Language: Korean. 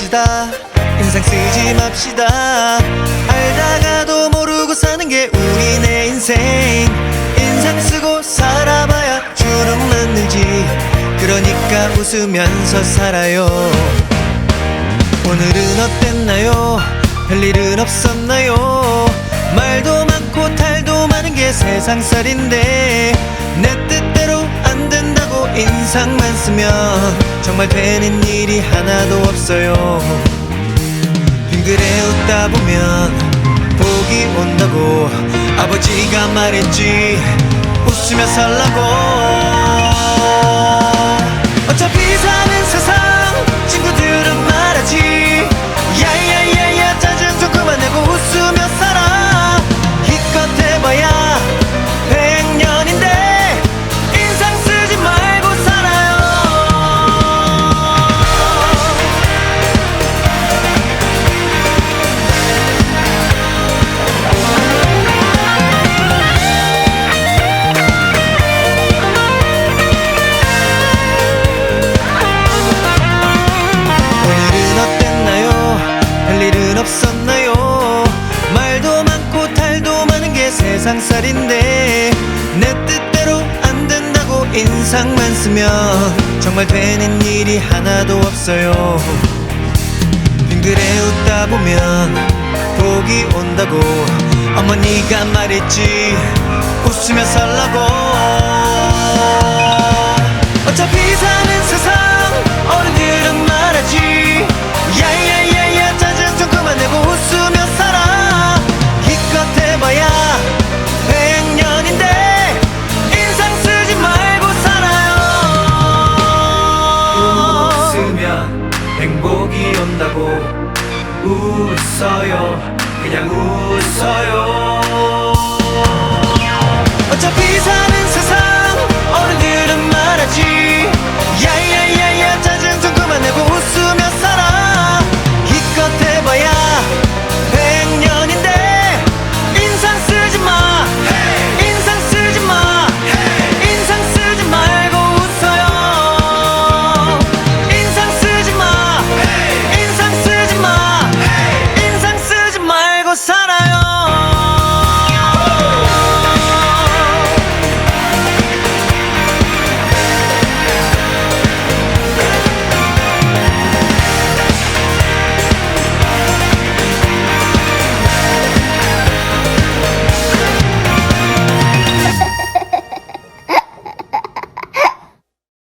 맙시다. 인상 쓰지 맙시다. 알다가도 모르고 사는 게 우리네 인생. 인상 쓰고 살아봐야 주름 만들지. 그러니까 웃으면서 살아요. 오늘은 어땠나요? 별일은 없었나요? 말도 많고 탈도 많은 게 세상살인데 내 상만 쓰면 정말 되는 일이 하나도 없어요. 빙그레 웃다 보면 복이 온다고 아버지가 말했지. 웃으며 살라고 없었나요? 말도 많고 탈도 많은 게 세상살인데 내 뜻대로 안 된다고 인상만 쓰면 정말 되는 일이 하나도 없어요. 빙그레 웃다 보면 복이 온다고 어머니가 말했지. 웃으며 살라고 웃으면 행복이 온다고 웃어요. 그냥 웃어요. 어차피 사는